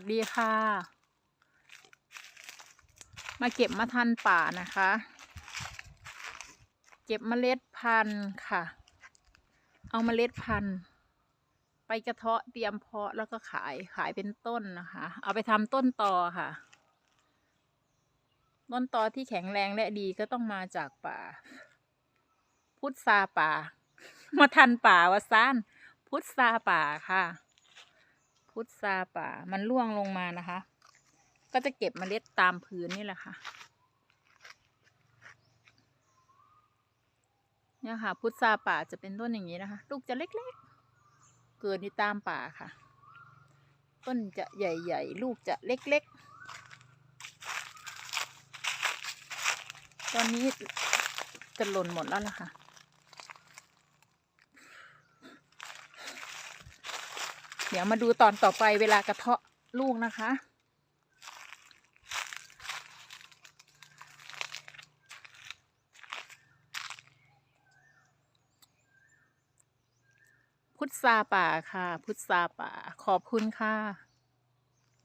วัสดีค่ะ มาเก็บมาทันป่านะคะ เก็บเมล็ดพันธุ์ค่ะ เอาเมล็ดพันธุ์ ไปกระเทาะเตรียมเพาะแล้วก็ขายขายเป็นต้นนะคะ เอาไปทำต้นตอค่ะ ต้นตอที่แข็งแรงและดีก็ต้องมาจากป่า พุทราป่า มาทันป่าวะซ่านพุทราป่าค่ะ พุทราป่า มันร่วงลงมานะคะ ก็จะเก็บเมล็ดตามพื้นนี่แหละค่ะ เนี่ยค่ะ พุทราป่าจะเป็นต้นอย่างนี้นะคะ ลูกจะเล็กๆ เกิดอยู่ตามป่าค่ะ ต้นจะใหญ่ๆ ลูกจะเล็กๆ ตอนนี้จะหล่นหมดแล้วล่ะค่ะ เดี๋ยวมาดูตอนต่อไปเวลากระเทาะลูกนะคะ พุทราป่าค่ะ พุทราป่า ขอบคุณค่ะ